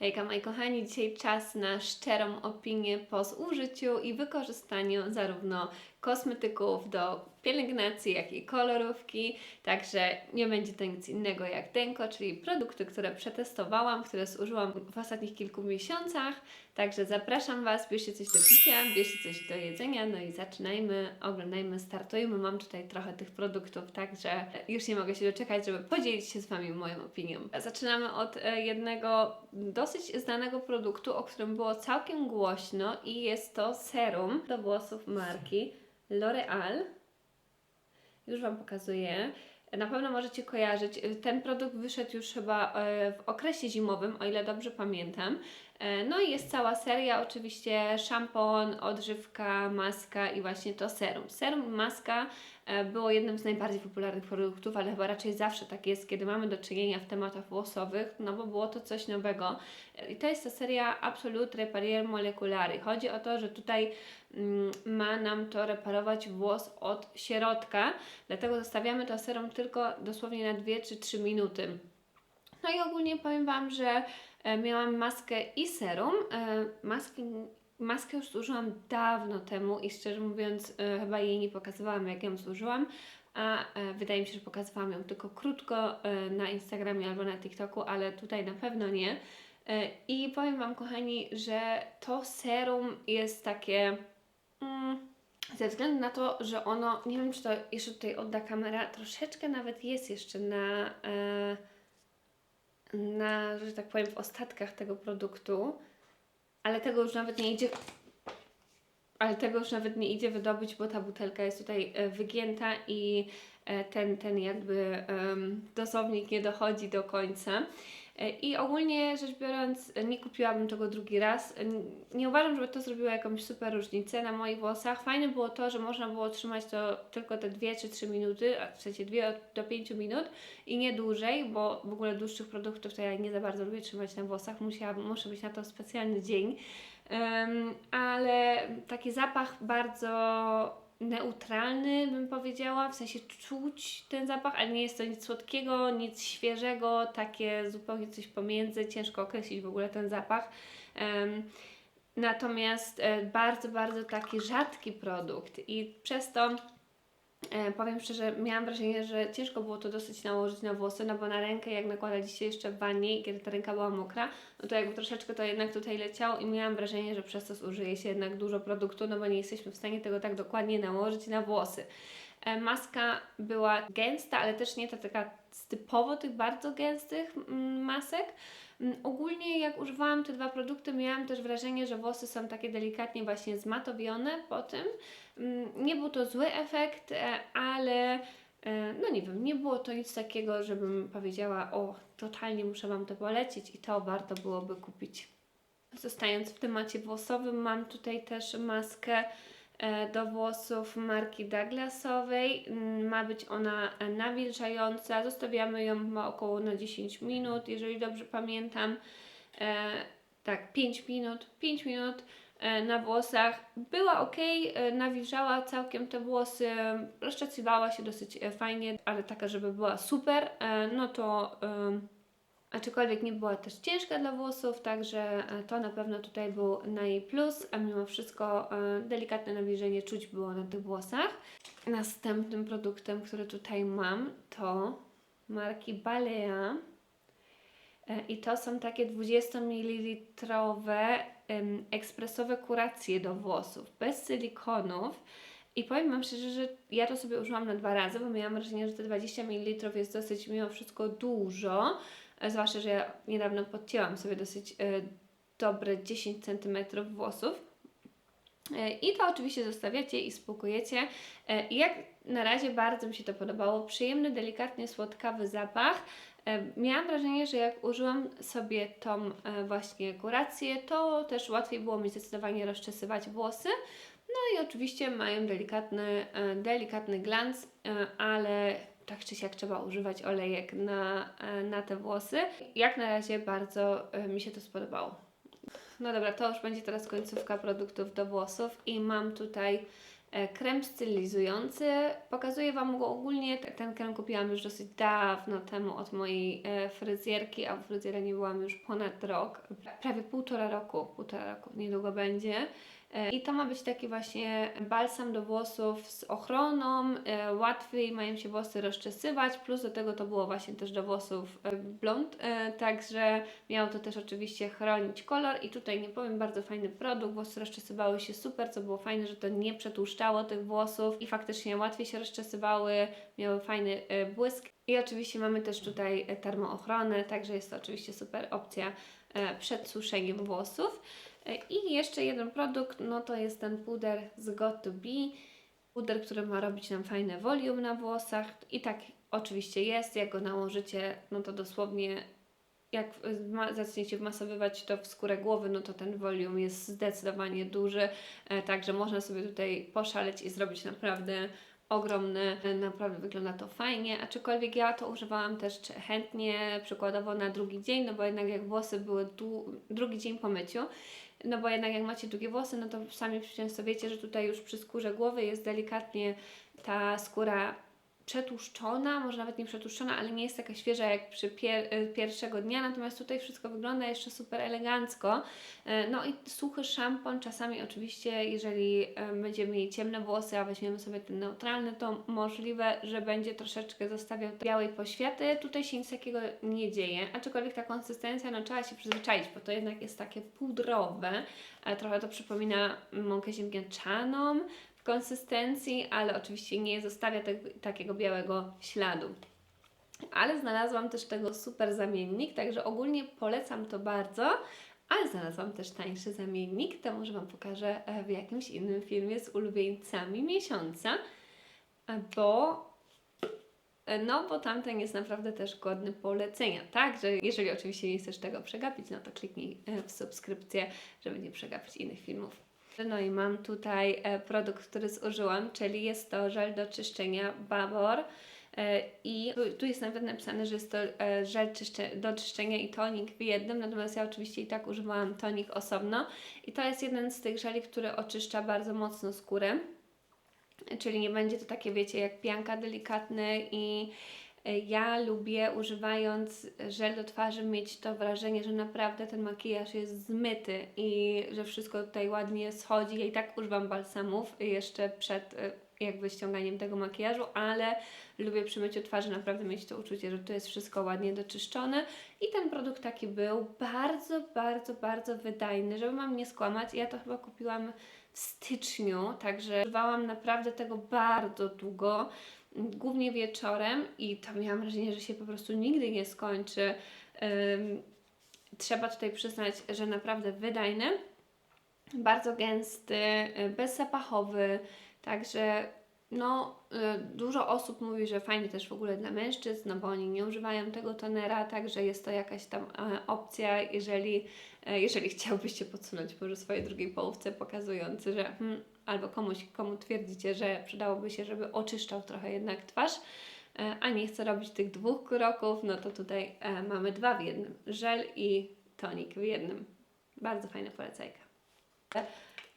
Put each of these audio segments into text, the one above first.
Hejka moi kochani, dzisiaj czas na szczerą opinię po zużyciu i wykorzystaniu zarówno kosmetyków do pielęgnacji, jak i kolorówki, także nie będzie to nic innego jak Denko, czyli produkty, które przetestowałam, które zużyłam w ostatnich kilku miesiącach, także zapraszam Was, bierzcie coś do picia, bierzcie coś do jedzenia, no i zaczynajmy, oglądajmy, startujmy, mam tutaj trochę tych produktów, także już nie mogę się doczekać, żeby podzielić się z Wami moją opinią. Zaczynamy od e, jednego dosyć znanego produktu, o którym było całkiem głośno i jest to serum do włosów marki L'Oreal. Już Wam pokazuję. Na pewno możecie kojarzyć. Ten produkt wyszedł już chyba e, w okresie zimowym, o ile dobrze pamiętam. E, No i jest cała seria, oczywiście szampon, odżywka, maska i właśnie to serum. Serum i maska było jednym z najbardziej popularnych produktów, ale chyba raczej zawsze tak jest, kiedy mamy do czynienia w tematach włosowych, no bo było to coś nowego. E, I to jest ta seria Absolute Reparier Moleculary. Chodzi o to, że tutaj mm, ma nam to reparować włos od środka, dlatego zostawiamy to serum tylko dosłownie na 2 czy 3 minuty. No i ogólnie powiem Wam, że e, miałam maskę i serum. E, maski, maskę już zużyłam dawno temu i szczerze mówiąc e, chyba jej nie pokazywałam jak ją zużyłam, a e, wydaje mi się, że pokazywałam ją tylko krótko e, na Instagramie albo na TikToku, ale tutaj na pewno nie. E, I powiem Wam kochani, że to serum jest takie... Mm, ze względu na to, że ono, nie wiem czy to jeszcze tutaj odda kamera, troszeczkę nawet jest jeszcze na... E, na, że tak powiem, w ostatkach tego produktu, ale tego już nawet nie idzie. Ale tego już nawet nie idzie wydobyć, bo ta butelka jest tutaj e, wygięta i e, ten, ten jakby em, dosownik nie dochodzi do końca. E, I ogólnie rzecz biorąc, nie kupiłabym tego drugi raz. E, Nie uważam, żeby to zrobiło jakąś super różnicę na moich włosach. Fajne było to, że można było trzymać to tylko te 2 czy 3 minuty, a w sensie 2 do 5 minut i nie dłużej, bo w ogóle dłuższych produktów to ja nie za bardzo lubię trzymać na włosach. Musiałabym, muszę mieć na to specjalny dzień. Em, ale taki zapach bardzo neutralny, bym powiedziała, w sensie czuć ten zapach, ale nie jest to nic słodkiego, nic świeżego, takie zupełnie coś pomiędzy, ciężko określić w ogóle ten zapach. Em, natomiast e, bardzo, bardzo taki rzadki produkt i przez to powiem szczerze, miałam wrażenie, że ciężko było to dosyć nałożyć na włosy, no bo na rękę jak nakładaliście jeszcze w wannie kiedy ta ręka była mokra, no to jakby troszeczkę to jednak tutaj leciało i miałam wrażenie, że przez to zużyje się jednak dużo produktu, no bo nie jesteśmy w stanie tego tak dokładnie nałożyć na włosy. E, Maska była gęsta, ale też nie ta taka z typowo tych bardzo gęstych masek. Mm, Ogólnie jak używałam te dwa produkty, miałam też wrażenie, że włosy są takie delikatnie właśnie zmatowione po tym. Mm, Nie był to zły efekt, e, ale e, no nie wiem, nie było to nic takiego, żebym powiedziała, o totalnie muszę Wam to polecić i to warto byłoby kupić. Zostając w temacie włosowym, mam tutaj też maskę do włosów marki Douglasowej. Mm, Ma być ona e, nawilżająca. Zostawiamy ją około na 10 minut, jeżeli dobrze pamiętam. E, tak, 5 minut. 5 minut e, na włosach. Była ok, e, nawilżała całkiem te włosy, rozczesywała się dosyć e, fajnie, ale taka, żeby była super, e, no to. Aczkolwiek nie była też ciężka dla włosów, także e, to na pewno tutaj był na jej plus, a mimo wszystko e, delikatne nawilżenie czuć było na tych włosach. Następnym produktem, który tutaj mam, to marki Balea. E, I to są takie 20 ml ekspresowe kuracje do włosów, bez silikonów. I powiem Wam szczerze, że ja to sobie użyłam na dwa razy, bo miałam wrażenie, że te 20 ml jest dosyć mimo wszystko dużo. E, Zwłaszcza, że ja niedawno podcięłam sobie dosyć e, dobre 10 cm włosów. E, I to oczywiście zostawiacie i spłukujecie. Jak na razie bardzo mi się to podobało. Przyjemny, delikatnie słodkawy zapach. Miałam wrażenie, że jak użyłam sobie tą właśnie kurację, to też łatwiej było mi zdecydowanie rozczesywać włosy. No i oczywiście mają delikatny, delikatny glans, ale tak czy siak trzeba używać olejek na, e, na te włosy. Jak na razie bardzo e, mi się to spodobało. No dobra, to już będzie teraz końcówka produktów do włosów i mam tutaj e, krem stylizujący. Pokazuję Wam go ogólnie. Ten krem kupiłam już dosyć dawno temu od mojej fryzjerki, a w fryzjera nie byłam już ponad rok. Pra- Prawie półtora roku. Półtora roku niedługo będzie. E, I to ma być taki właśnie balsam do włosów z ochroną, e, łatwiej mają się włosy rozczesywać, plus do tego to było właśnie też do włosów e, blond, także miało to też oczywiście chronić kolor. I tutaj nie powiem, bardzo fajny produkt, włosy rozczesywały się super, co było fajne, że to nie przetłuszczało tych włosów i faktycznie łatwiej się rozczesywały, miały fajny błysk. I oczywiście mamy też tutaj termoochronę, także jest to oczywiście super opcja przed suszeniem włosów. E, I jeszcze jeden produkt, no to jest ten puder z Got to Be. Puder, który ma robić nam fajne volume na włosach. I tak oczywiście jest, jak go nałożycie, no to dosłownie jak zaczniecie wmasowywać to w skórę głowy, no to ten volume jest zdecydowanie duży, e, także można sobie tutaj poszaleć i zrobić naprawdę ogromny, e, naprawdę wygląda to fajnie, aczkolwiek ja to używałam też chętnie, przykładowo na drugi dzień, no bo jednak jak włosy były dłu- drugi dzień po myciu, no bo jednak jak macie długie włosy, no to sami często wiecie, że tutaj już przy skórze głowy jest delikatnie ta skóra przetłuszczona, może nawet nie przetłuszczona, ale nie jest taka świeża jak przy pier y, pierwszego dnia, natomiast tutaj wszystko wygląda jeszcze super elegancko. E, No i suchy szampon, czasami oczywiście, jeżeli e, będziemy mieli ciemne włosy, a weźmiemy sobie ten neutralny, to możliwe, że będzie troszeczkę zostawiał białej poświaty. Tutaj się nic takiego nie dzieje, aczkolwiek ta konsystencja, no trzeba się przyzwyczaić, bo to jednak jest takie pudrowe, trochę to przypomina mąkę ziemniaczaną, konsystencji, ale oczywiście nie zostawia te, takiego białego śladu. Ale znalazłam też tego super zamiennik, także ogólnie polecam to bardzo. Ale znalazłam też tańszy zamiennik, to może Wam pokażę e, w jakimś innym filmie z ulubieńcami miesiąca, e, bo e, no, bo tamten jest naprawdę też godny polecenia. Także jeżeli oczywiście nie chcesz tego przegapić, no to kliknij w subskrypcję, żeby nie przegapić innych filmów. No i mam tutaj e, produkt, który zużyłam, czyli jest to żel do czyszczenia Babor. E, I tu, jest nawet napisane, że jest to e, żel do czyszczenia i tonik w jednym, natomiast ja oczywiście i tak używałam tonik osobno. I to jest jeden z tych żeli, który oczyszcza bardzo mocno skórę. Czyli nie będzie to takie, wiecie, jak pianka delikatny i ja lubię używając żel do twarzy mieć to wrażenie, że naprawdę ten makijaż jest zmyty i że wszystko tutaj ładnie schodzi. Ja i tak używam balsamów jeszcze przed e, jakby ściąganiem tego makijażu, ale lubię przy myciu twarzy naprawdę mieć to uczucie, że tu jest wszystko ładnie doczyszczone i ten produkt taki był bardzo, bardzo, bardzo wydajny, żeby mam nie skłamać. Ja to chyba kupiłam w styczniu, także używałam naprawdę tego bardzo długo, głównie wieczorem i to miałam wrażenie, że się po prostu nigdy nie skończy. Trzeba tutaj przyznać, że naprawdę wydajny, bardzo gęsty, y, bezzapachowy, także no, y, dużo osób mówi, że fajny też w ogóle dla mężczyzn, no bo oni nie używają tego tonera, także jest to jakaś tam e, opcja, jeżeli, e, jeżeli chciałbyście podsunąć może swojej drugiej połówce, pokazujący, że hmm, albo komuś, komu twierdzicie, że przydałoby się, żeby oczyszczał trochę jednak twarz, e, a nie chce robić tych dwóch kroków, no to tutaj e, mamy dwa w jednym, żel i tonik w jednym. Bardzo fajna polecajka.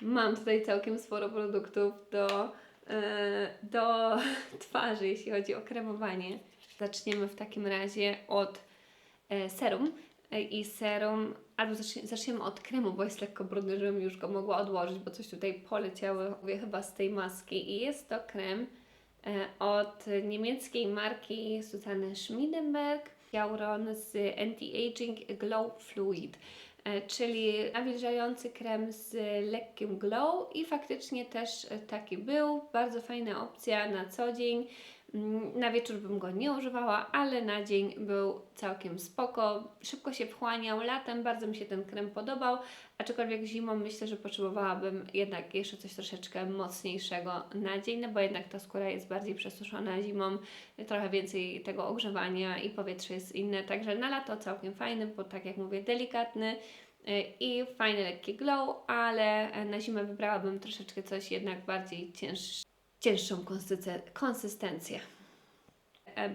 Mam tutaj całkiem sporo produktów do, e, do twarzy, jeśli chodzi o kremowanie. Zaczniemy w takim razie od serum. I serum, albo zacznie, zaczniemy od kremu, bo jest lekko brudny, żebym już go mogła odłożyć, bo coś tutaj poleciało mówię, chyba z tej maski. I jest to krem e, od niemieckiej marki Susanne Schmiedenberg. Hyaluron z Anti-Aging Glow Fluid e, czyli nawilżający krem z lekkim glow i faktycznie też taki był. Bardzo fajna opcja na co dzień. Na wieczór bym go nie używała, ale na dzień był całkiem spoko. Szybko się wchłaniał, latem bardzo mi się ten krem podobał, aczkolwiek zimą myślę, że potrzebowałabym jednak jeszcze coś troszeczkę mocniejszego na dzień, no bo jednak ta skóra jest bardziej przesuszona zimą, trochę więcej tego ogrzewania i powietrze jest inne, także na lato całkiem fajny, bo tak jak mówię, delikatny y, i fajny, lekki glow, ale na zimę wybrałabym troszeczkę coś jednak bardziej cięższe cięższą konsyste- konsystencję.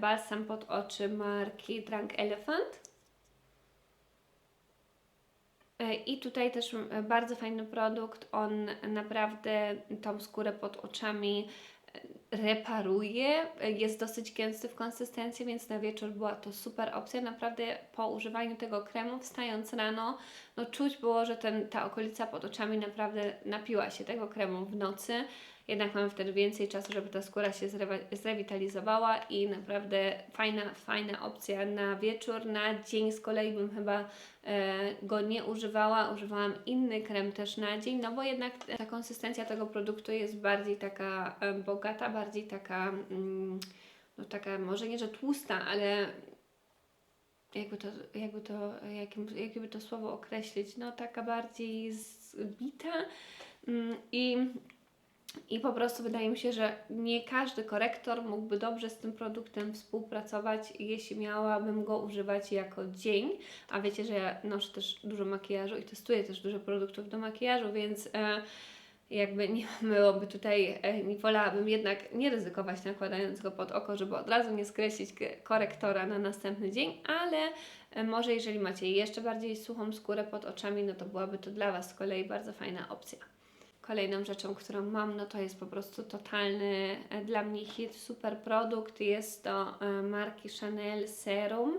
Balsam pod oczy marki Drunk Elephant. E, I tutaj też bardzo fajny produkt. On naprawdę tą skórę pod oczami e, reparuje. Jest dosyć gęsty w konsystencji, więc na wieczór była to super opcja. Naprawdę po używaniu tego kremu, wstając rano, no czuć było, że ten, ta okolica pod oczami naprawdę napiła się tego kremu w nocy. Jednak mamy wtedy więcej czasu, żeby ta skóra się zrewitalizowała i naprawdę fajna, fajna opcja na wieczór. Na dzień z kolei bym chyba e, go nie używała. Używałam inny krem też na dzień, no bo jednak ta konsystencja tego produktu jest bardziej taka e, bogata, bardziej taka, mm, no taka może nie, że tłusta, ale jakby to, jakby to, jakim, jakby to słowo określić, no taka bardziej zbita mm, i i po prostu wydaje mi się, że nie każdy korektor mógłby dobrze z tym produktem współpracować, jeśli miałabym go używać jako dzień. A wiecie, że ja noszę też dużo makijażu i testuję też dużo produktów do makijażu, więc e, jakby nie byłoby tutaj, nie wolałabym jednak nie ryzykować nakładając go pod oko, żeby od razu nie skreślić korektora na następny dzień, ale e, może jeżeli macie jeszcze bardziej suchą skórę pod oczami, no to byłaby to dla Was z kolei bardzo fajna opcja. Kolejną rzeczą, którą mam, no to jest po prostu totalny e, dla mnie hit, super produkt. Jest to e, marki Chanel Serum.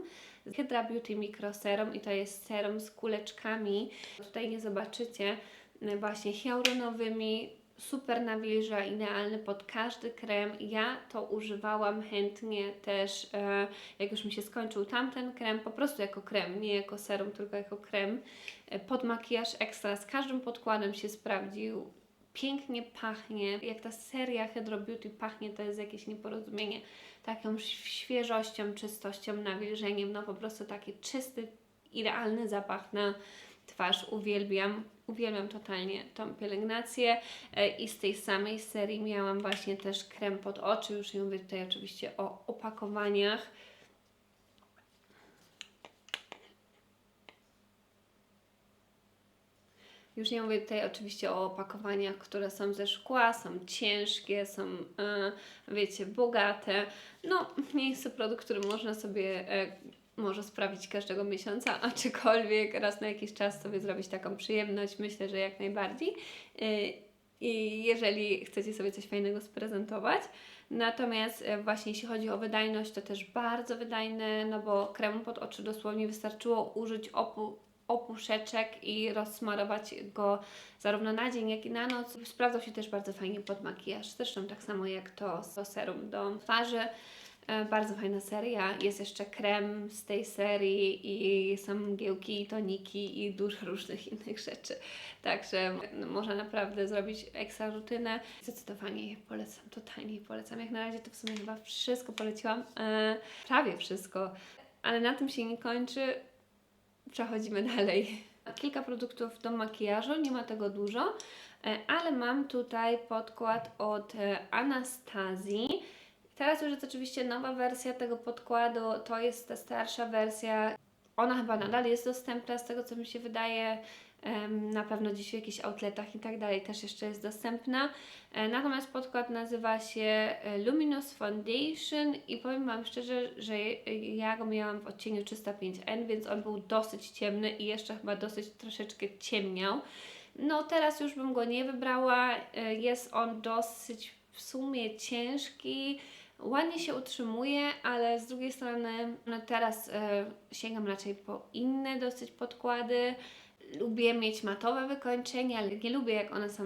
Hydra Beauty Micro Serum i to jest serum z kuleczkami. Tutaj nie zobaczycie, e, właśnie hialuronowymi, super nawilża, idealny pod każdy krem. Ja to używałam chętnie też, e, jak już mi się skończył tamten krem, po prostu jako krem, nie jako serum, tylko jako krem. E, Pod makijaż ekstra, z każdym podkładem się sprawdził. Pięknie pachnie, jak ta seria Hydro Beauty pachnie, to jest jakieś nieporozumienie. Taką świeżością, czystością, nawilżeniem, no po prostu taki czysty, idealny zapach na twarz. Uwielbiam, uwielbiam totalnie tą pielęgnację E, i z tej samej serii miałam właśnie też krem pod oczy, już nie mówię tutaj oczywiście o opakowaniach. Już nie mówię tutaj oczywiście o opakowaniach, które są ze szkła, są ciężkie, są, e, wiecie, bogate. No, nie jest to produkt, który można sobie e, może sprawić każdego miesiąca, aczkolwiek raz na jakiś czas sobie zrobić taką przyjemność, myślę, że jak najbardziej. E, I jeżeli chcecie sobie coś fajnego sprezentować. Natomiast e, właśnie jeśli chodzi o wydajność, to też bardzo wydajne, no bo kremu pod oczy dosłownie wystarczyło użyć opu opuszeczek i rozsmarować go zarówno na dzień, jak i na noc. Sprawdzał się też bardzo fajnie pod makijaż, zresztą tak samo jak to, to serum do twarzy. E, Bardzo fajna seria. Jest jeszcze krem z tej serii i są mgiełki, i toniki i dużo różnych innych rzeczy. Także no, można naprawdę zrobić ekstra rutynę. Zdecydowanie je polecam, totalnie je polecam. Jak na razie to w sumie chyba wszystko poleciłam. E, prawie wszystko. Ale na tym się nie kończy. Przechodzimy dalej. Kilka produktów do makijażu, nie ma tego dużo, e, ale mam tutaj podkład od Anastazji. Teraz już jest oczywiście nowa wersja tego podkładu, to jest ta starsza wersja. Ona chyba nadal jest dostępna, z tego co mi się wydaje. Na pewno dziś w jakichś outletach i tak dalej też jeszcze jest dostępna. E, Natomiast podkład nazywa się e, Luminous Foundation i powiem Wam szczerze, że ja go miałam w odcieniu 305N, więc on był dosyć ciemny i jeszcze chyba dosyć troszeczkę ciemniał. No teraz już bym go nie wybrała. E, Jest on dosyć w sumie ciężki. Ładnie się utrzymuje, ale z drugiej strony no teraz e, sięgam raczej po inne dosyć podkłady. Lubię mieć matowe wykończenia, ale nie lubię jak one są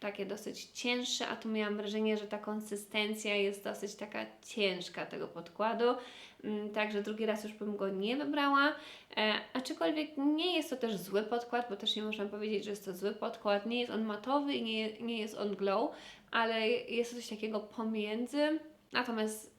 takie dosyć cięższe, a tu miałam wrażenie, że ta konsystencja jest dosyć taka ciężka tego podkładu. Mm, Także drugi raz już bym go nie wybrała. E, aczkolwiek nie jest to też zły podkład, bo też nie można powiedzieć, że jest to zły podkład. Nie jest on matowy i nie, nie jest on glow, ale jest to coś takiego pomiędzy. Natomiast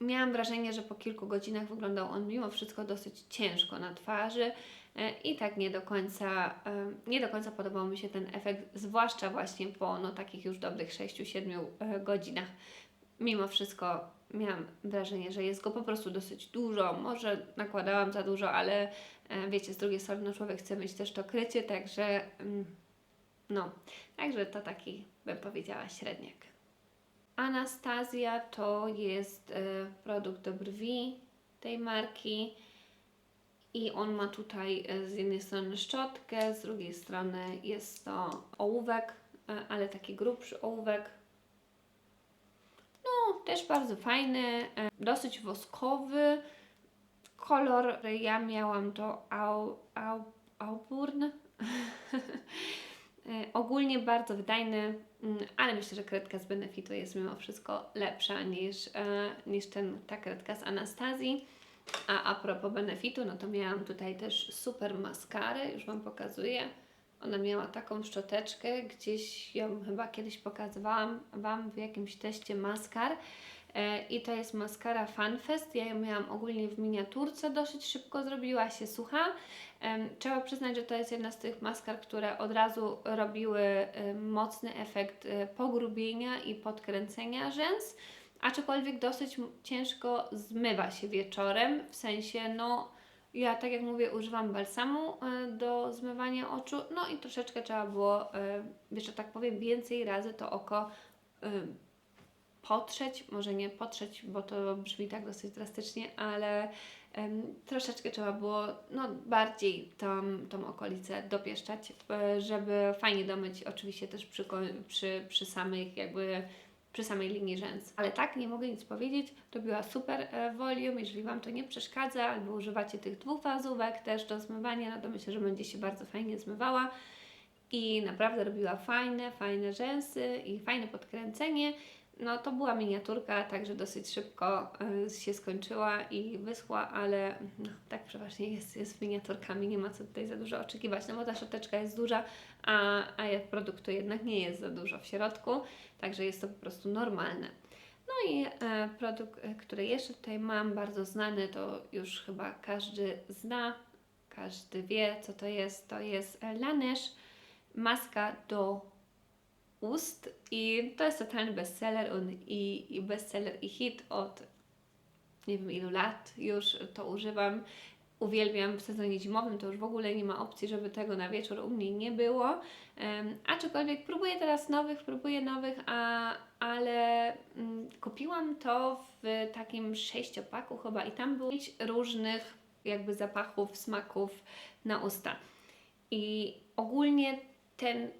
miałam wrażenie, że po kilku godzinach wyglądał on mimo wszystko dosyć ciężko na twarzy e, i tak nie do końca, e, nie do końca podobał mi się ten efekt, zwłaszcza właśnie po no, takich już dobrych 6-7 e, godzinach. Mimo wszystko miałam wrażenie, że jest go po prostu dosyć dużo. Może nakładałam za dużo, ale wiecie, z drugiej strony no, człowiek chce mieć też to krycie, także mm, no, także to taki bym powiedziała średniak. Anastazja to jest e, produkt do brwi tej marki I on ma tutaj e, z jednej strony szczotkę, z drugiej strony jest to ołówek, e, ale taki grubszy ołówek. No, też bardzo fajny, dosyć woskowy. Kolor, ja miałam to au, au, Auburn. E, Ogólnie bardzo wydajny, mm, ale myślę, że kredka z Benefitu jest mimo wszystko lepsza niż, e, niż ten, ta kredka z Anastazji. A a propos Benefitu, no to miałam tutaj też super maskarę, już Wam pokazuję. Ona miała taką szczoteczkę, gdzieś ją chyba kiedyś pokazywałam Wam w jakimś teście maskar. E, I to jest maskara FanFest. Ja ją miałam ogólnie w miniaturce, dosyć szybko zrobiła się sucha. Trzeba przyznać, że to jest jedna z tych maskar, które od razu robiły mocny efekt e, pogrubienia i podkręcenia rzęs, aczkolwiek dosyć ciężko zmywa się wieczorem, w sensie no ja tak jak mówię używam balsamu e, do zmywania oczu, no i troszeczkę trzeba było, e, że tak powiem, więcej razy to oko potrzeć, może nie potrzeć, bo to brzmi tak dosyć drastycznie, ale em, troszeczkę trzeba było no, bardziej tą, tą okolicę dopieszczać, e, żeby fajnie domyć, oczywiście też przy, przy, przy samych jakby przy samej linii rzęs. Ale tak, nie mogę nic powiedzieć, robiła super e, volume, jeżeli Wam to nie przeszkadza, albo używacie tych dwóch fazówek też do zmywania, no to myślę, że będzie się bardzo fajnie zmywała i naprawdę robiła fajne, fajne rzęsy i fajne podkręcenie. No to była miniaturka, także dosyć szybko y, się skończyła i wyschła, ale no, tak przeważnie jest, jest z miniaturkami, nie ma co tutaj za dużo oczekiwać, no bo ta szczoteczka jest duża, a, a produktu jednak nie jest za dużo w środku, także jest to po prostu normalne. No i e, produkt, e, który jeszcze tutaj mam, bardzo znany, to już chyba każdy zna, każdy wie, co to jest. To jest e, Laneige maska do ust i to jest totalny bestseller on, i, i bestseller i hit od nie wiem ilu lat już to używam. Uwielbiam w sezonie zimowym, to już w ogóle nie ma opcji, żeby tego na wieczór u mnie nie było. Um, aczkolwiek próbuję teraz nowych, próbuję nowych, a, ale mm, kupiłam to w takim sześciopaku chyba i tam było pięć różnych jakby zapachów, smaków na usta. I ogólnie ten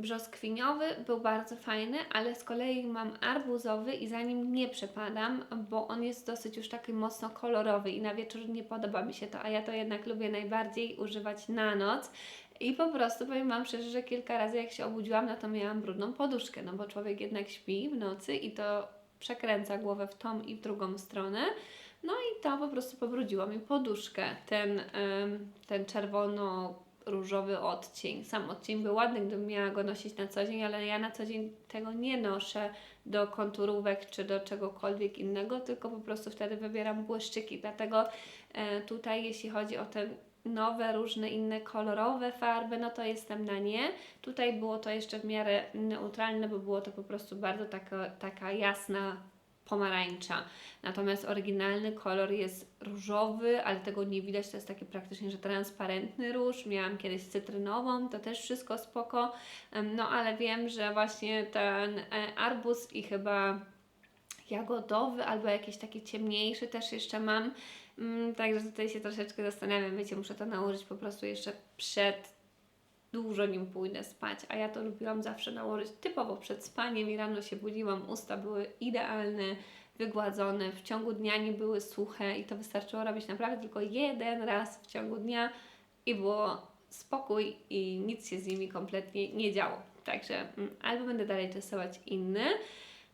brzoskwiniowy był bardzo fajny, ale z kolei mam arbuzowy i za nim nie przepadam, bo on jest dosyć już taki mocno kolorowy i na wieczór nie podoba mi się to, a ja to jednak lubię najbardziej używać na noc. I po prostu powiem Wam szczerze, że kilka razy jak się obudziłam, no to miałam brudną poduszkę, no bo człowiek jednak śpi w nocy i to przekręca głowę w tą i w drugą stronę. No i to po prostu pobrudziło mi poduszkę, ten, ten czerwono różowy odcień. Sam odcień był ładny, gdybym miała go nosić na co dzień, ale ja na co dzień tego nie noszę do konturówek czy do czegokolwiek innego, tylko po prostu wtedy wybieram błyszczyki. Dlatego e, tutaj, jeśli chodzi o te nowe, różne inne kolorowe farby, no to jestem na nie. Tutaj było to jeszcze w miarę neutralne, bo było to po prostu bardzo taka, taka jasna pomarańcza. Natomiast oryginalny kolor jest różowy, ale tego nie widać, to jest taki praktycznie, że transparentny róż. Miałam kiedyś cytrynową, to też wszystko spoko. No ale wiem, że właśnie ten e, arbuz i chyba jagodowy albo jakiś taki ciemniejszy też jeszcze mam. Mm, Także tutaj się troszeczkę zastanawiam, wiecie, muszę to nałożyć po prostu jeszcze przed dużo nim pójdę spać, a ja to lubiłam zawsze nałożyć typowo przed spaniem i rano się budziłam, usta były idealne, wygładzone, w ciągu dnia nie były suche i to wystarczyło robić naprawdę tylko jeden raz w ciągu dnia i było spokój i nic się z nimi kompletnie nie działo. Także mm, albo będę dalej testować inne,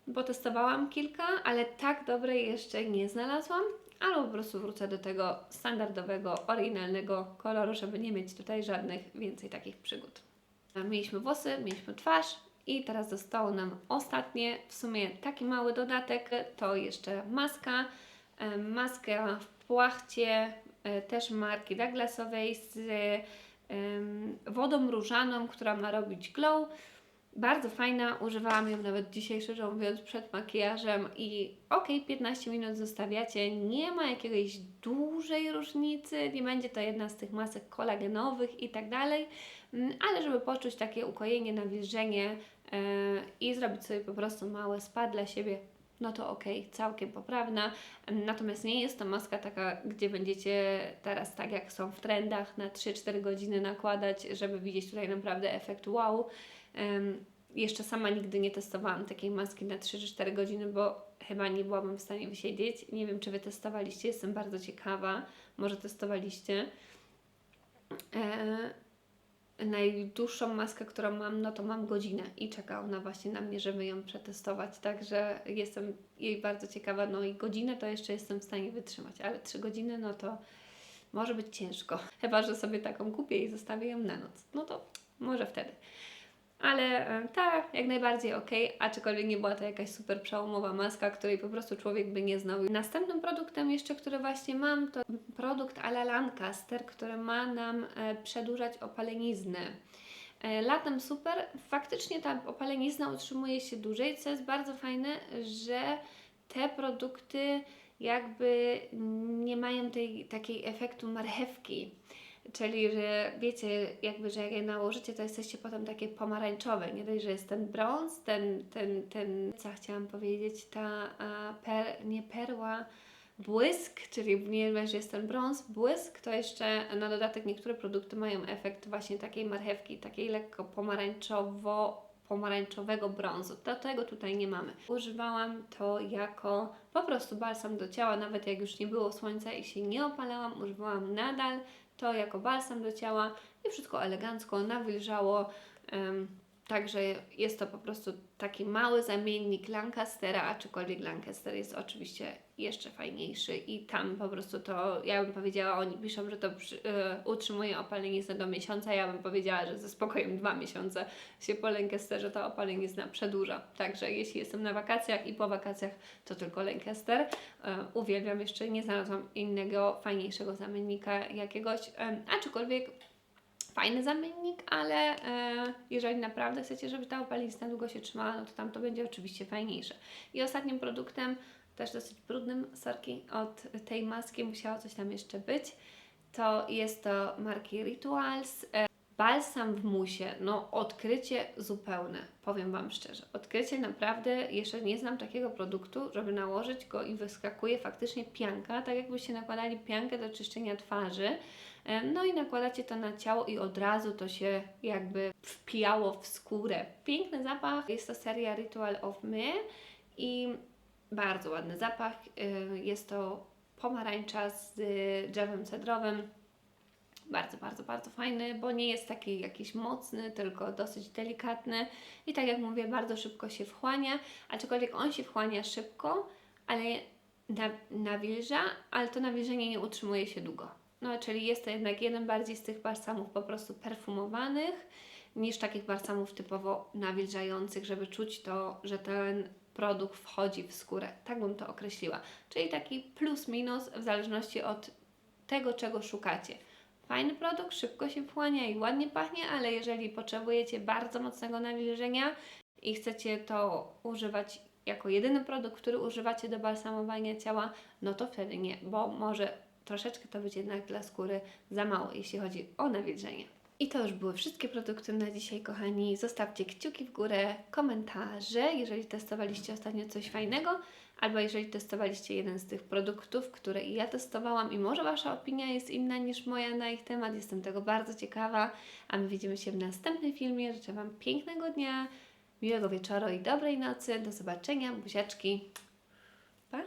bo testowałam kilka, ale tak dobrej jeszcze nie znalazłam, albo po prostu wrócę do tego standardowego, oryginalnego koloru, żeby nie mieć tutaj żadnych więcej takich przygód. Mieliśmy włosy, mieliśmy twarz i teraz zostało nam ostatnie, w sumie taki mały dodatek, to jeszcze maska. E, Maska w płachcie, e, też marki Douglasowej z em, wodą różaną, która ma robić glow. Bardzo fajna, używałam ją nawet dzisiaj, szczerze mówiąc, przed makijażem i okej, 15 minut zostawiacie, nie ma jakiejś dużej różnicy, nie będzie to jedna z tych masek kolagenowych i tak dalej, mm, ale żeby poczuć takie ukojenie, nawilżenie e, i zrobić sobie po prostu małe spa dla siebie, no to okej, całkiem poprawna. Natomiast nie jest to maska taka, gdzie będziecie teraz tak jak są w trendach na 3-4 godziny nakładać, żeby widzieć tutaj naprawdę efekt wow. Jeszcze sama nigdy nie testowałam takiej maski na 3-4 godziny, bo chyba nie byłabym w stanie wysiedzieć. Nie wiem, czy Wy testowaliście, jestem bardzo ciekawa. Może testowaliście. E, najdłuższą maskę, którą mam, no to mam godzinę i czeka ona właśnie na mnie, żeby ją przetestować. Także jestem jej bardzo ciekawa. No i godzinę to jeszcze jestem w stanie wytrzymać, ale trzy godziny, no to może być ciężko. Chyba, że sobie taką kupię i zostawię ją na noc. No to może wtedy. Ale e, tak, jak najbardziej ok, aczkolwiek nie była to jakaś super przełomowa maska, której po prostu człowiek by nie znał. Następnym produktem jeszcze, który właśnie mam, to produkt Ala Lancaster, który ma nam e, przedłużać opaleniznę. E, Latem super, faktycznie ta opalenizna utrzymuje się dłużej, co jest bardzo fajne, że te produkty jakby nie mają tej takiej efektu marchewki. Czyli, że wiecie, jakby, że jak je nałożycie, to jesteście potem takie pomarańczowe. Nie dość, że jest ten brąz, ten, ten, ten, co chciałam powiedzieć, ta a, per, nie perła, błysk, czyli nie dość, że jest ten brąz, błysk, to jeszcze na dodatek niektóre produkty mają efekt właśnie takiej marchewki, takiej lekko pomarańczowo pomarańczowego brązu. Tego tutaj nie mamy. Używałam to jako po prostu balsam do ciała, nawet jak już nie było słońca i się nie opalałam, używałam nadal to jako balsam do ciała i wszystko elegancko nawilżało. em, Także jest to po prostu taki mały zamiennik Lancastera, aczkolwiek Lancaster jest oczywiście jeszcze fajniejszy i tam po prostu to, ja bym powiedziała, oni piszą, że to przy, e, utrzymuje opaleniznę do miesiąca, ja bym powiedziała, że ze spokojem dwa miesiące się po Lancasterze ta opalenizna przedłuża. Także jeśli jestem na wakacjach i po wakacjach, to tylko Lancaster. E, uwielbiam jeszcze, nie znalazłam innego, fajniejszego zamiennika jakiegoś, e, aczkolwiek fajny zamiennik, ale e, jeżeli naprawdę chcecie, żeby ta opalizna długo się trzymała, no to tam to będzie oczywiście fajniejsze. I ostatnim produktem, też dosyć brudnym, sorki, od tej maski musiało coś tam jeszcze być, to jest to marki Rituals. E, Balsam w musie, no odkrycie zupełne, powiem Wam szczerze. Odkrycie naprawdę, jeszcze nie znam takiego produktu, żeby nałożyć go i wyskakuje faktycznie pianka, tak jakbyście nakładali piankę do czyszczenia twarzy. E, No i nakładacie to na ciało i od razu to się jakby wpijało w skórę. Piękny zapach, jest to seria Ritual of Me i bardzo ładny zapach. E, Jest to pomarańcza z drzewem cedrowym. Bardzo, bardzo, bardzo fajny, bo nie jest taki jakiś mocny, tylko dosyć delikatny i tak jak mówię, bardzo szybko się wchłania, aczkolwiek on się wchłania szybko, ale na, nawilża, ale to nawilżenie nie utrzymuje się długo. No, czyli jest to jednak jeden bardziej z tych balsamów po prostu perfumowanych, niż takich balsamów typowo nawilżających, żeby czuć to, że ten produkt wchodzi w skórę. Tak bym to określiła. Czyli taki plus minus w zależności od tego, czego szukacie. Fajny produkt, szybko się wchłania i ładnie pachnie, ale jeżeli potrzebujecie bardzo mocnego nawilżenia i chcecie to używać jako jedyny produkt, który używacie do balsamowania ciała, no to wtedy nie, bo może troszeczkę to być jednak dla skóry za mało, jeśli chodzi o nawilżenie. I to już były wszystkie produkty na dzisiaj, kochani. Zostawcie kciuki w górę, komentarze, jeżeli testowaliście ostatnio coś fajnego, albo jeżeli testowaliście jeden z tych produktów, które i ja testowałam i może Wasza opinia jest inna niż moja na ich temat. Jestem tego bardzo ciekawa, a my widzimy się w następnym filmie. Życzę Wam pięknego dnia, miłego wieczoru i dobrej nocy. Do zobaczenia, buziaczki. Pa!